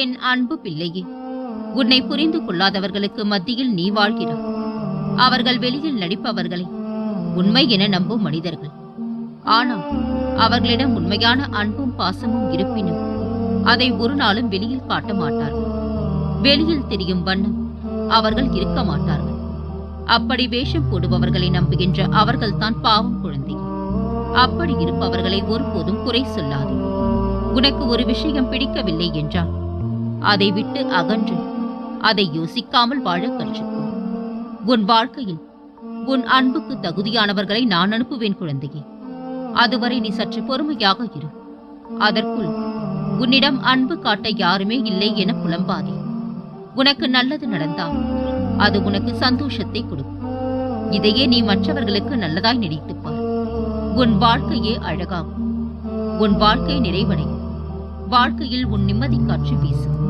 என் அன்பு பிள்ளையே? உன்னை புரிந்து கொள்ளாதவர்களுக்கு மத்தியில் நீ வாழ்கிறாய் அவர்கள் வெளியில் நடிப்பவர்களை உண்மை என நம்பும் மனிதர்கள். ஆனால் அவர்களிடம் உண்மையான அன்பும் பாசமும் இருப்பினும் அதை ஒரு நாளும் வெளியில் காட்ட மாட்டார்கள். வெளியில் தெரியும் வண்ணம் அவர்கள் இருக்க மாட்டார்கள். அப்படி வேஷம் போடுபவர்களை நம்புகின்ற அவர்கள்தான் பாவம் குழந்தை. அப்படி இருப்பவர்களை ஒருபோதும் குறை சொல்லாதே. உனக்கு ஒரு விஷயம் பிடிக்கவில்லை என்றால் அதை விட்டு அகன்று அதை யோசிக்காமல் வாழ கற்றுக்கோ உன் வாழ்க்கையில் உன் அன்புக்கு தகுதியானவர்களை நான் அனுப்புவேன் குழந்தையே. அதுவரை நீ சற்று பொறுமையாக இரு. அதற்குள் உன்னிடம் அன்பு காட்ட யாருமே இல்லை என புலம்பாதே. உனக்கு நல்லது நடந்தால் அது உனக்கு சந்தோஷத்தை கொடுக்கும். இதையே நீ மற்றவர்களுக்கு நல்லதாய் நினைத்துப்பார் உன் வாழ்க்கையே அழகாகும். உன் வாழ்க்கை நிறைவடையும். வாழ்க்கையில் உன் நிம்மதி காற்று வீசும்.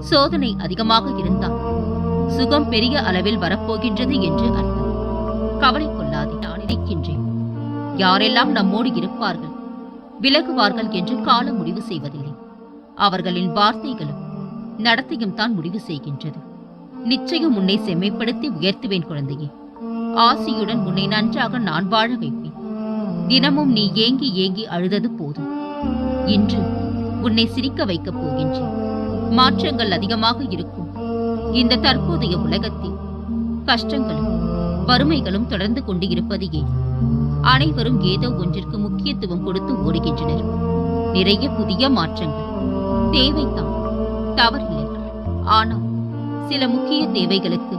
சோதனை அதிகமாக இருந்தால் சுகம் பெரிய அளவில் வரப்போகின்றது என்று அர்த்தம். கவலை கொள்ளாதே நான் நினைக்கின்றேன். யாரெல்லாம் நம்மோடு இருப்பார்கள் விலகுவார்கள் என்று காலம் முடிவு செய்வதில்லை. அவர்களின் வார்த்தைகளும் நடத்தையும் தான் முடிவு செய்கின்றது. நிச்சயம் உன்னை செம்மைப்படுத்தி உயர்த்துவேன் குழந்தையே. ஆசியுடன் உன்னை நன்றாக நான் வாழ வைப்பேன். தினமும் நீ ஏங்கி ஏங்கி அழுதது போதும். இன்று உன்னை சிரிக்க வைக்கப் போகின்றேன். மாற்றங்கள் அதிகமாக இருக்கும். இந்த தற்போதைய உலகத்தில் கஷ்டங்களும் வறுமைகளும் தொடர்ந்து கொண்டு இருப்பது ஏன்? அனைவரும் ஏதோ ஒன்றிற்கு முக்கியத்துவம் கொடுத்து ஓடுகின்றனர். நிறைய புதிய மாற்றங்கள் தேவைதான் தவறில்லை. ஆனால் சில முக்கிய தேவைகளுக்கு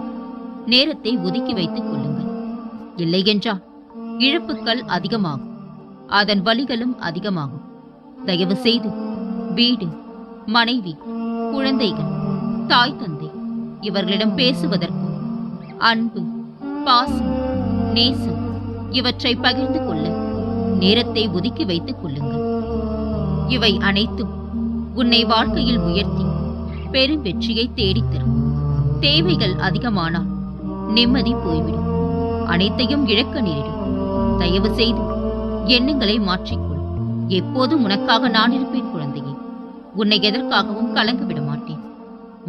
நேரத்தை ஒதுக்கி வைத்துக் கொள்ளுங்கள். இல்லையென்றால் இழப்புக்கள் அதிகமாகும் அதன் வலிகளும் அதிகமாகும். தயவு செய்து வீடு மனைவி குழந்தைகள் தாய் தந்தை இவர்களிடம் பேசுவதற்கும் அன்பு பாசம் நேசம் இவற்றை பகிர்ந்து கொள்ள நேரத்தை ஒதுக்கி வைத்துக் கொள்ளுங்கள். இவை அனைத்தும் உன்னை வாழ்க்கையில் உயர்த்தி பெரும் வெற்றியை தேடித்தரும் தேவைகள் அதிகமானால் நிம்மதி போய்விடும். அனைத்தையும் இழக்க நேரிடும். தயவு செய்து எண்ணங்களை மாற்றிக்கொள். எப்போதும் உனக்காக நான் இருப்பேன் குழந்தையே. உன்னை எதற்காகவும் கலங்க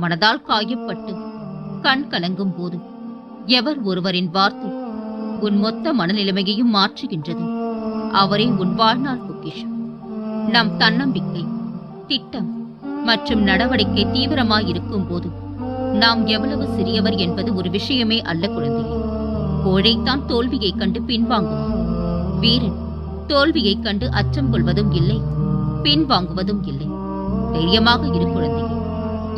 மனதால் காயப்பட்டு கண் கலங்கும் போது எவர் ஒருவரின் வார்த்தை உன் மொத்த மனநிலைமையையும் மாற்றுகின்றது. அவரே உன் வாழ்நாள் பொக்கிஷம். நம் தன்னம்பிக்கை திட்டம் மற்றும் நடவடிக்கை தீவிரமாய் இருக்கும் போது நாம் எவ்வளவு சிறியவர் என்பது ஒரு விஷயமே அல்ல குழந்தையே. கோழைத்தான் தோல்வியைக் கண்டு பின்வாங்கும். வீரன் தோல்வியைக் கண்டு அச்சம் கொள்வதும் இல்லை பின்வாங்குவதும் இல்லை. தைரியமாக இரு குழந்தை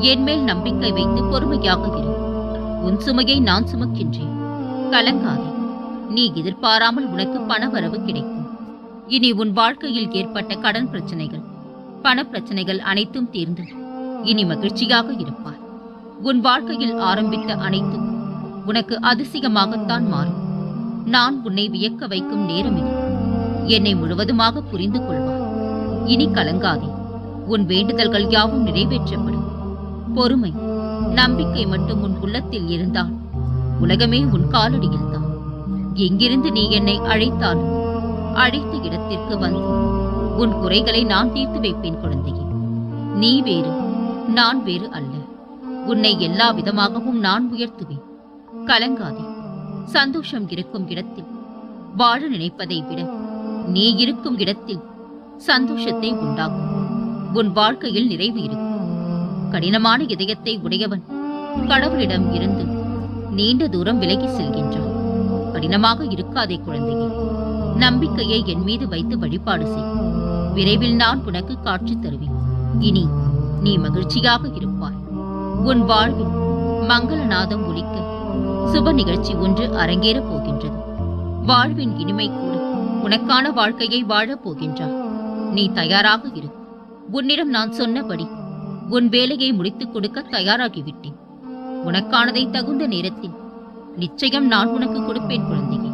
என் மேல் நம்பிக்கை வைத்து பொறுமையாக இரு. உன் சுமையை நான் சுமக்கின்றேன். கலங்காதே. நீ எதிர்பாராமல் உனக்கு பணவரவு கிடைக்கும். இனி உன் வாழ்க்கையில் ஏற்பட்ட கடன் பிரச்சனைகள் பணப்பிரச்சனைகள் அனைத்தும் தீர்ந்து இனி மகிழ்ச்சியாக இருப்பார் உன் வாழ்க்கையில் ஆரம்பித்த அனைத்தும் உனக்கு அதிசயமாகத்தான் மாறும். நான் உன்னை வியக்க வைக்கும் நேரம் இது. என்னை முழுவதுமாக புரிந்து கொள்வார் இனி கலங்காதே. உன் வேண்டுதல்கள் யாவும் நிறைவேற்றப்படும். பொறுமை நம்பிக்கை மட்டும் உன் உள்ளத்தில் இருந்தால் உலகமே உன் காலடியில் தான். எங்கிருந்து நீ என்னை அழைத்தாலும் அழைத்த இடத்திற்கு வந்து உன் குறைகளை நான் தீர்த்து வைப்பேன் குழந்தையே. நீ வேறு நான் வேறு அல்ல. உன்னை எல்லா விதமாகவும் நான் உயர்த்துவேன். கலங்காதே. சந்தோஷம் இருக்கும் இடத்தில் வாழ நினைப்பதை விட நீ இருக்கும் இடத்தில் சந்தோஷத்தை உண்டாக்கும். உன் வாழ்க்கையில் நிறைவு இருக்கும். கடினமான இதயத்தை உடையவன் கடவுளிடம் இருந்து நீண்ட தூரம் விலகி செல்கின்றான். கடினமாக இருக்காதே குழந்தையே நம்பிக்கையை என் மீது வைத்து வழிபாடு செய். விரைவில் நான் உனக்கு காட்சி தருவேன். இனி நீ மகிழ்ச்சியாக இருப்பாய். உன் வாழ்வில் மங்களநாதம் ஒலிக்க சுப நிகழ்ச்சி ஒன்று அரங்கேறப் போகின்றது. வாழ்வின் இனிமை கூட உனக்கான வாழ்க்கையை வாழப் போகின்றான் நீ தயாராக இரு. உன்னிடம் நான் சொன்னபடி உன் வேலையை முடித்துக் கொடுக்க தயாராகிவிட்டேன். உனக்கானதை தகுந்த நேரத்தில் நிச்சயம் நான் உனக்கு கொடுப்பேன் குழந்தையே.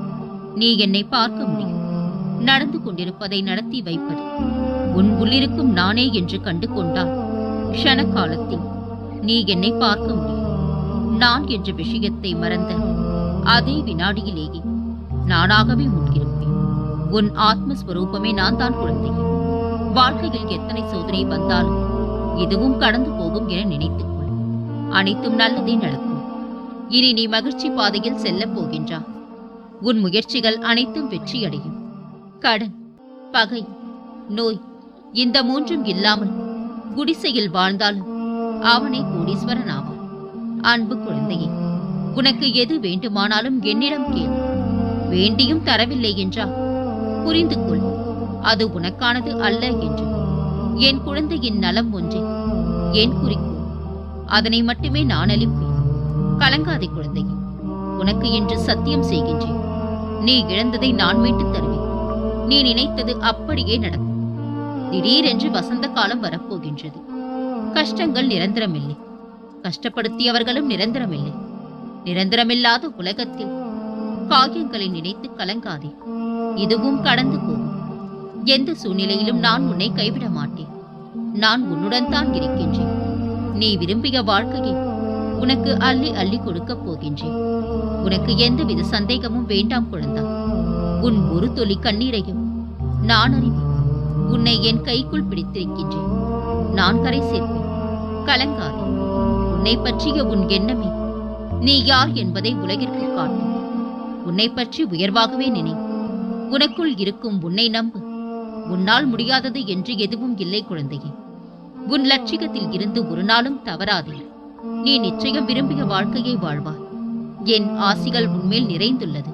நீ என்னை பார்க்க முடியும். நடந்து கொண்டிருப்பதை நடத்தி வைப்பது உன் உள்ளிருக்கும் நானே என்று கண்டு கொண்டால் க்ஷண காலத்தில் நீ என்னை பார்க்க முடியும். நான் என்ற விஷயத்தை மறந்த அதே வினாடியிலேயே நானாகவே முன்கிருப்பேன் உன் ஆத்மஸ்வரூபமே நான் தான் குழந்தையே. வாழ்க்கையில் எத்தனை சோதனை வந்தாலும் இதுவும் கடந்து போகும் என நினைத்துக்கொள் அனைத்தும் நல்லதே நடக்கும். இனி நீ மகிழ்ச்சி பாதையில் செல்லப் போகின்றா. உன் முயற்சிகள் அனைத்தும் வெற்றியடையும். கடன் பகை நோய் இந்த மூன்றும் இல்லாமல் குடிசையில் வாழ்ந்தாலும் அவனே கோடீஸ்வரன் ஆவான். அன்பு குழந்தையே உனக்கு எது வேண்டுமானாலும் என்னிடம் கேள். வேண்டியும் தரவில்லை என்றா? புரிந்து கொள். அது உனக்கானது அல்ல என்று. என் குழந்தையின் நலம் ஒன்றே. என் குறிக்கோள். அதனை மட்டுமே நான் அளிப்பேன். கலங்காதே குழந்தை. உனக்கு என்று சத்தியம் செய்கின்றேன். நீ இழந்ததை நான் மீட்டுத் தருவேன். நீ நினைத்தது அப்படியே நடக்கும். திடீரென்று வசந்த காலம் வரப்போகின்றது. கஷ்டங்கள் நிரந்தரமில்லை. கஷ்டப்படுத்தியவர்களும் நிரந்தரமில்லை. நிரந்தரமில்லாத உலகத்தில் காயங்களை நினைத்து கலங்காதே. இதுவும் கடந்து போகும் எந்த சூழ்நிலையிலும் நான் உன்னை கைவிட மாட்டேன். நான் உன்னுடன் தான் இருக்கின்றேன். நீ விரும்பிய வாழ்க்கையை உனக்கு அள்ளி அள்ளி கொடுக்கப் போகின்றேன். உனக்கு எந்தவித சந்தேகமும் வேண்டாம் குழந்தா. உன் ஒரு தொலி கண்ணீரையும் நான் அறிவேன். உன்னை என் கைக்குள் பிடித்திருக்கின்றேன். நான் கரை சேர்ப்பேன். கலங்காது. உன்னை பற்றிய உன் எண்ணமே நீ யார் என்பதை உலகிற்கு காட்டும். உன்னை பற்றி உயர்வாகவே நினை. உனக்குள் இருக்கும் உன்னை நம்பு. உன்னால் முடியாதது என்று எதுவும் இல்லை குழந்தையே. உன் லட்சியத்தில் இருந்து ஒரு நாளும் தவறாதே நீ நிச்சயம் விரும்பிய வாழ்க்கையை வாழ்வாய். என் ஆசிகள் உன்மேல் நிறைந்துள்ளது.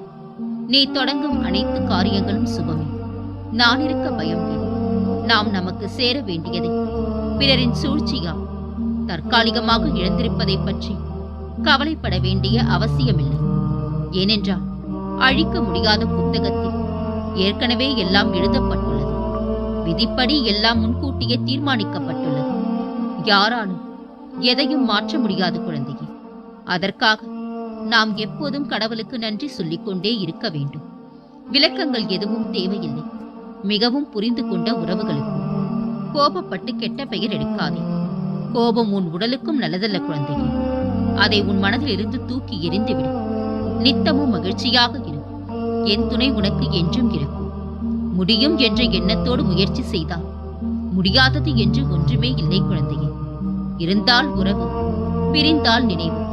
நீ தொடங்கும் அனைத்து காரியங்களும் சுபமே. நான் இருக்க பயம் நாம் நமக்கு சேர வேண்டியதை. பிறரின் சூழ்ச்சியா? தற்காலிகமாக இழந்திருப்பதை பற்றி கவலைப்பட வேண்டிய அவசியமில்லை. ஏனென்றால் அழிக்க முடியாத புத்தகத்தில் ஏற்கனவே எல்லாம் எழுதப்பட்ட விதிப்படி எல்லாம் முன்கூட்டியே தீர்மானிக்கப்பட்டுள்ளது. யாராலும் எதையும் மாற்ற முடியாது குழந்தையே. அதற்காக நாம் எப்போதும் கடவுளுக்கு நன்றி சொல்லிக்கொண்டே இருக்க வேண்டும். விளக்கங்கள் எதுவும் தேவையில்லை. மிகவும் புரிந்து கொண்ட உறவுகளுக்கும் கோபப்பட்டு கெட்ட பெயர் எடுக்காதே. கோபம் உன் உடலுக்கும் நல்லதல்ல குழந்தையே. அதை உன் மனதில் இருந்து தூக்கி எறிந்துவிடு. நித்தமும் மகிழ்ச்சியாக இருக்கும் என் துணை உனக்கு என்றும் இருக்கும். முடியும் என்ற எண்ணத்தோடு முயற்சி செய்தால் முடியாதது என்று ஒன்றுமே இல்லை குழந்தையே. இருந்தால் உறவு பிரிந்தால் நினைவு.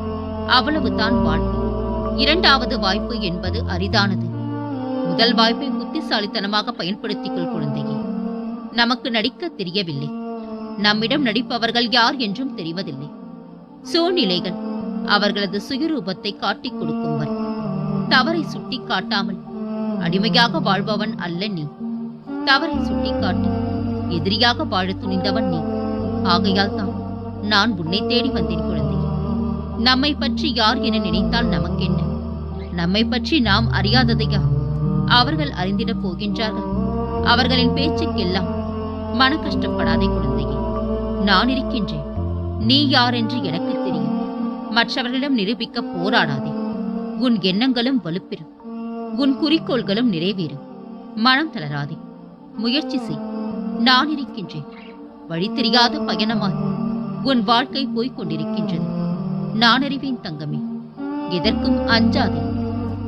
அவ்வளவுதான் வாழ்க்கை. இரண்டாவது வாய்ப்பு என்பது அரிதானது. முதல் வாய்ப்பை புத்திசாலித்தனமாக பயன்படுத்திக் கொள் குழந்தையே. நமக்கு நடிக்க தெரியவில்லை. நம்மிடம் நடிப்பவர்கள் யார் என்றும் தெரிவதில்லை. சூழ்நிலைகள் அவர்களது சுயரூபத்தை காட்டிக் கொடுக்கும் வரை தவறை சுட்டி காட்டாமல் அடிமையாக வாழ்பவன் அல்ல நீ. தவறை சுட்டிக்காட்டி. எதிரியாக வாழ துணிந்தவன் நீ. ஆகையால் தான் நான் உன்னை தேடி வந்தேன் குழந்தை. நம்மை பற்றி யார் என நினைத்தால் நமக்கென்ன? நம்மை பற்றி நாம் அறியாததையா அவர்கள் அறிந்திடப் போகின்றார்கள். அவர்களின் பேச்சுக்கெல்லாம் மன கஷ்டப்படாதே குழந்தையே. நான் இருக்கின்றேன். நீ யார் என்று எனக்கு தெரியும். மற்றவர்களிடம் நிரூபிக்க போராடாதே. உன் எண்ணங்களும் வலுப்பெறும். உன் குறிக்கோள்களும் நிறைவேறும். மனம் தளராதே. முயற்சி செய். நான் இருக்கின்றேன். வழி தெரியாத பயணமாய் உன் வாழ்க்கை போய்க் கொண்டிருக்கின்றது. நான் அறிவேன் தங்கமே. எதற்கும் அஞ்சாதே.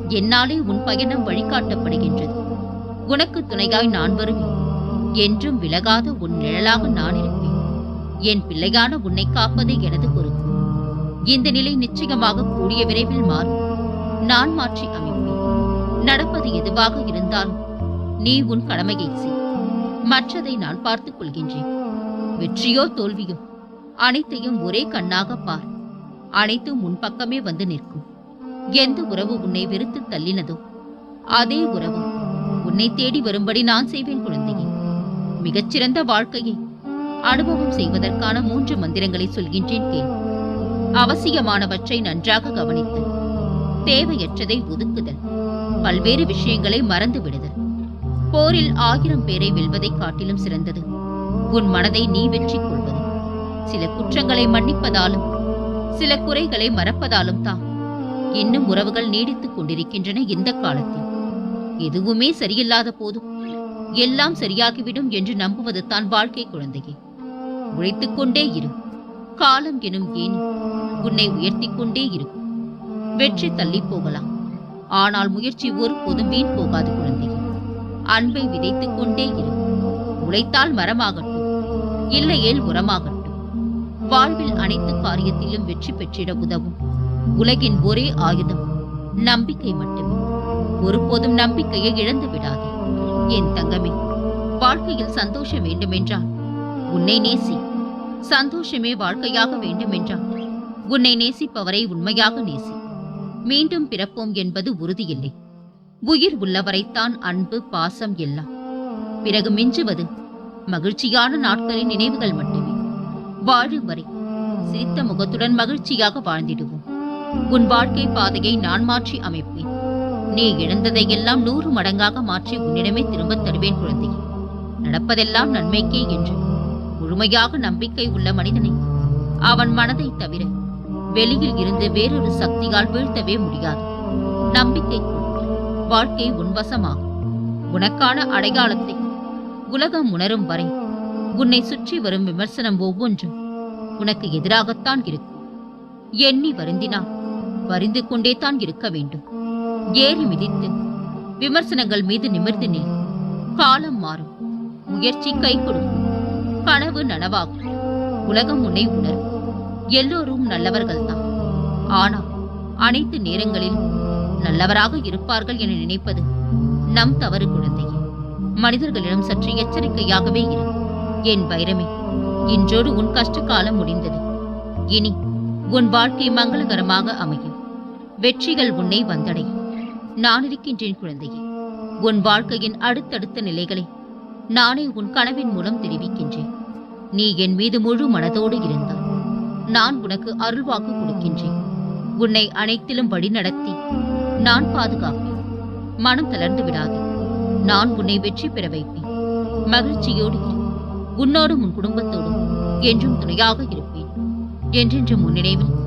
என்னாலே உன் பயணம் வழிகாட்டப்படுகின்றது. உனக்கு துணையாய் நான் வருவேன். என்றும் விலகாத உன் நிழலாக நான் இருப்பேன். என் பிள்ளையான உன்னை காப்பதே எனது பொறுப்பு. இந்த நிலை நிச்சயமாக கூடிய விரைவில் மாறும். நான் மாற்றி அமைப்பேன். நடப்பது எதுவாக இருந்தாலும் நீ உன் கடமையை செய். மற்றதை நான் பார்த்துக் கொள்கின்றேன். வெற்றியோ தோல்வியோ அனைத்தையும் ஒரே கண்ணாக பார். அனைத்தும் உன் பக்கமே வந்து நிற்கும். எந்த உறவு உன்னை வெறுத்து தள்ளினதோ அதே உறவு உன்னை தேடி வரும்படி நான் செய்வேன் குழந்தையே. மிகச்சிறந்த வாழ்க்கையை அனுபவம் செய்வதற்கான மூன்று மந்திரங்களை சொல்கின்றேன் கேள். அவசியமானவற்றை நன்றாக கவனித்தல். தேவையற்றதை ஒதுக்குதல். பல்வேறு விஷயங்களை மறந்து விடுதல் போரில் ஆயிரம் பேரை வெல்வதை காட்டிலும் சிறந்தது. உன் மனதை நீ வெற்றி கொள்வது. சில குற்றங்களை மன்னிப்பதாலும் சில குறைகளை மறப்பதாலும் தான். இன்னும் உறவுகள் நீடித்துக் கொண்டிருக்கின்றன இந்த காலத்தில். எதுவுமே சரியில்லாத போதும் எல்லாம் சரியாகிவிடும் என்று நம்புவது தான் வாழ்க்கை குழந்தையே. உழைத்துக் கொண்டே இரு. காலம் எனும் ஏன் உன்னை உயர்த்திக் கொண்டே இருக்கும். வெற்றி தள்ளி போகலாம். ஆனால் முயற்சி ஒருபோதும் வீண் போகாது குழந்தை. அன்பை விதைத்துக் கொண்டே இரு. உழைத்தால் மரமாகட்டும் இல்லையேல் உரமாகட்டும். வாழ்வில் அனைத்து காரியத்திலும் வெற்றி பெற்றிட உதவும். உலகின் ஒரே ஆயுதம் நம்பிக்கை மட்டுமே. ஒருபோதும் நம்பிக்கையை இழந்து விடாதே. என் தங்கமே வாழ்க்கையில் சந்தோஷம் வேண்டுமென்றால் உன்னை நேசி சந்தோஷமே வாழ்க்கையாக வேண்டுமென்றால் உன்னை நேசிப்பவரை உண்மையாக நேசி. மீண்டும் பிறப்போம் என்பது உறுதியில்லை. உயிர் உள்ளவரைத்தான் அன்பு பாசம் எல்லாம். பிறகு மிஞ்சுவது மகிழ்ச்சியான நாட்களின் நினைவுகள் மட்டுமே. வாழும் வரை சிரித்த முகத்துடன் மகிழ்ச்சியாக வாழ்ந்திடுவோம். உன் வாழ்க்கை பாதையை நான் மாற்றி அமைப்பேன். நீ இழந்ததையெல்லாம் நூறு மடங்காக மாற்றி உன்னிடமே திரும்பத் தருவேன் குழந்தையே. நடப்பதெல்லாம் நன்மைக்கே என்று முழுமையாக நம்பிக்கை உள்ள மனிதனை அவன் மனதை தவிர வெளியில் இருந்து வேறொரு சக்தியால் வீழ்த்தவே முடியாது. நம்பிக்கை வாழ்க்கை உன்வசமாகும். உனக்கான அடையாளத்தை உலகம் உணரும் வரை உன்னை சுற்றி வரும் விமர்சனம் ஒவ்வொன்றும் உனக்கு எதிராகத்தான் இருக்கும். எண்ணி வருந்தினால் வரிந்து கொண்டே தான் இருக்க வேண்டும். ஏறி மிதித்து விமர்சனங்கள் மீது நிமிர்ந்து நில். காலம் மாறும். முயற்சி கை கொடுக்கும். கனவு நனவாகும். உலகம் உன்னை உணரும். எல்லோரும் நல்லவர்கள்தான். ஆனால் அனைத்து நேரங்களிலும் நல்லவராக இருப்பார்கள் என நினைப்பது நம் தவறு குழந்தையே. மனிதர்களிடம் சற்று எச்சரிக்கையாகவே இரு. என் வைரமே இன்றோடு உன் கஷ்ட காலம் முடிந்தது. இனி உன் வாழ்க்கை மங்களகரமாக அமையும். வெற்றிகள் உன்னை வந்தடையும். நான் இருக்கின்றேன் குழந்தையே. உன் வாழ்க்கையின் அடுத்தடுத்த நிலைகளை நானே உன் கனவின் மூலம் தெரிவிக்கின்றேன். நீ என் மீது முழு மனதோடு இருந்தால் நான் உனக்கு அருள்வாக்கு கொடுக்கின்றேன். உன்னை அனைத்திலும் வழிநடத்தி நான் பாதுகாப்பேன். மனம் தளர்ந்து விடாதே. நான் உன்னை வெற்றி பெற வைப்பேன். மகிழ்ச்சியோடு இரு. உன்னோடும் உன் குடும்பத்தோடும் என்றும் துணையாக இருப்பேன். என்றென்றும் உன் நினைவில்